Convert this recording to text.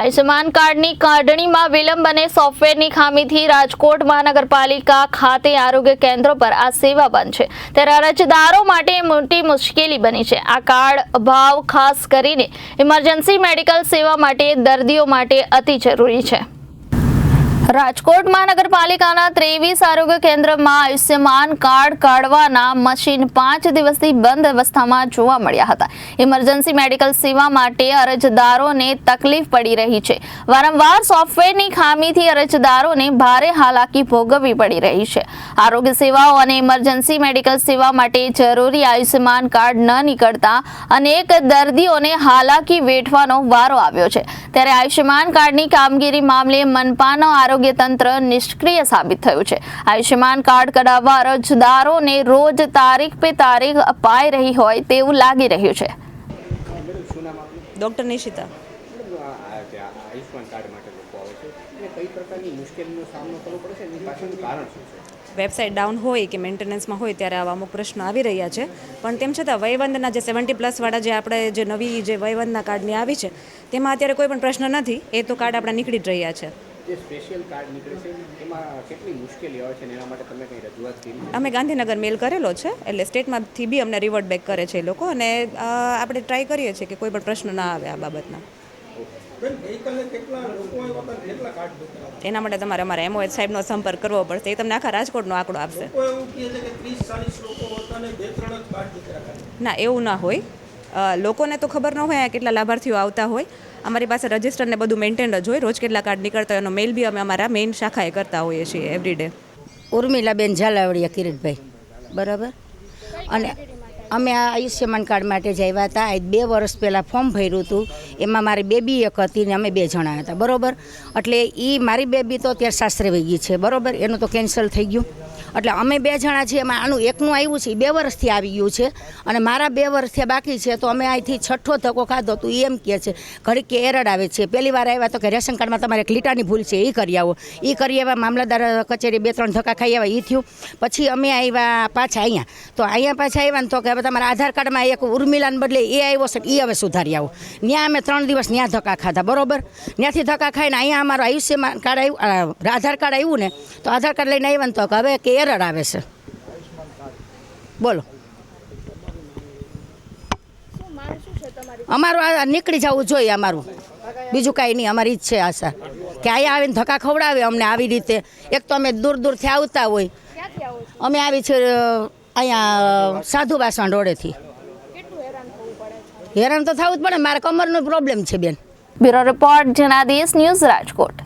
આયુષ્યમાન કાર્ડની કાઢણીમાં વિલંબ અને સોફ્ટવેરની ખામીથી રાજકોટ મહાનગરપાલિકા ખાતે આરોગ્ય કેન્દ્રો પર આ સેવા બંધ છે. ત્યારે અરજદારો માટે મોટી મુશ્કેલી બની છે. આ કાર્ડ અભાવ ખાસ કરીને ઇમરજન્સી મેડિકલ સેવા માટે દર્દીઓ માટે અતિ જરૂરી છે. રાજકોટ મહાનગરપાલિકાના ત્રેવીસ આરોગ્ય કેન્દ્રમાં આયુષ્યમાન કાર્ડ કાઢવાના મશીન પાંચ દિવસથી બંધ અવસ્થામાં જોવા મળ્યા હતા. ઇમરજન્સી મેડિકલ સેવા માટે અરજદારોને તકલીફ પડી રહી છે. વારંવાર સોફ્ટવેરની ખામીથી અરજદારોને ભારે હાલાકી ભોગવવી પડી રહી છે. આરોગ્ય સેવાઓ અને ઇમરજન્સી મેડિકલ સેવા માટે જરૂરી આયુષ્યમાન કાર્ડ ન નીકળતા અનેક દર્દીઓને હાલાકી વેઠવાનો વારો આવ્યો છે. ત્યારે આયુષ્યમાન કાર્ડની કામગીરી મામલે મનપાનો આરોગ્ય તંત્ર નિષ્ક્રિય સાબિત થયું છે. આયુષ્યમાન કાર્ડ કઢાવવા અરજદારોને રોજ તારીખ પે તારીખ અપાઈ રહી હોય તેવું લાગી રહ્યું છે. ડૉક્ટર નિશિતા. વેબસાઇટ ડાઉન હોય કે મેન્ટેનન્સમાં હોય ત્યારે આવા અમુક પ્રશ્નો આવી રહ્યા છે. પણ તેમ છતાં વયવંદના જે સેવન્ટી પ્લસવાળા જે આપણે જે નવી જે વયવંદના કાર્ડની આવી છે, તેમાં અત્યારે કોઈ પણ પ્રશ્ન નથી. એ તો કાર્ડ આપણા નીકળી જ રહ્યા છે. જે સ્પેશિયલ કાર્ડ નીકળે છે એમાં કેટલી મુશ્કેલી આવે છે એના માટે તમે કંઈ રજૂઆત કરી અમે ગાંધીનગર મેલ કરેલો છે એટલે સ્ટેટમાંથી બી અમને રિવર્ટ બેક કરે છે એ લોકો અને આપણે ટ્રાય કરીએ છીએ કે કોઈ પણ પ્રશ્ન ના આવે આ બાબતના. એના માટે તમારે અમારા એમઓએચ સાહેબનો સંપર્ક કરવો પડશે એ તમને આખા રાજકોટનો આંકડો આપશે. લોકો એવું કહે છે કે ત્રીસ ચાલીસ લોકો હતા ને બે ત્રણ જ કાર્ડ નીકળ્યા ખાલી. ના એવું ના હોય. લોકોને તો ખબર ન હોય કેટલા લાભાર્થીઓ આવતા હોય. અમારી પાસે રજિસ્ટર ને બધું મેન્ટેન જ હોય. રોજ કેટલા કાર્ડ નીકળતા હોય એનો મેલ બી અમે અમારા મેઇન શાખાએ કરતા હોઈએ છીએ એવરીડે ઉર્મિલાબેન ઝાલાવડિયા, કિરીટભાઈ. બરાબર? અને અમે આ આયુષ્યમાન કાર્ડ માટે જ આવ્યા હતા. આજ બે વર્ષ પહેલાં ફોર્મ ભર્યું હતું. એમાં મારી બેબી એક હતી ને અમે બે જણા હતા. બરાબર? એટલે એ મારી બેબી તો અત્યારે સાસરે વહી ગઈ છે. બરાબર? એનું તો કેન્સલ થઈ ગયું. એટલે અમે બે જણા છીએ, એમાં આનું એકનું આવ્યું છે એ બે વર્ષથી આવી ગયું છે. અને મારા બે વર્ષથી બાકી છે, તો અમે અહીંથી છઠ્ઠો ધક્કો ખાધો, તું એમ કહે છે, ઘડીક કે એરડ આવે છે. પહેલી વાર આવ્યા તો કે રેશન કાર્ડમાં તમારે એક લીટાની ભૂલ છે એ કરી આવો. એ કરી આવ્યા, મામલતદાર કચેરી બે ત્રણ ધક્કા ખાઈ આવ્યા એ થયું. પછી અમે આવ્યા પાછા અહીંયા. તો અહીંયા પાછા આવ્યા ને તો કે હવે તમારા આધાર કાર્ડમાં એક ઉર્મિલાને બદલે એ આવ્યો છે એ હવે સુધારી આવો. ત્યાં અમે ત્રણ દિવસ ત્યાં ધક્કા ખાધા, બરોબર? ત્યાંથી ધક્કા ખાઈને અહીંયા અમારું આયુષ્યમાન કાર્ડ આવ્યું આધાર કાર્ડ આવ્યું ને, તો આધાર કાર્ડ લઈને આવ્યા ને તો હવે કે એરર આવે છે. બોલો. અમારું આ નીકળી જવું જોઈએ અમારું. બીજું કાંઈ નહીં, અમારી ઈ જ છે આશા. કે અહીંયા આવીને ધક્કા ખવડાવે અમને આવી રીતે. એક તો અમે દૂર દૂરથી આવતા હોય. અમે આવી છે અહીંયા સાધુ વાસણ રોડેથી. હેરાન તો થવું જ પડે. મારે કમરનો પ્રોબ્લેમ છે બેન. Bureau report, Janadesh news Rajkot.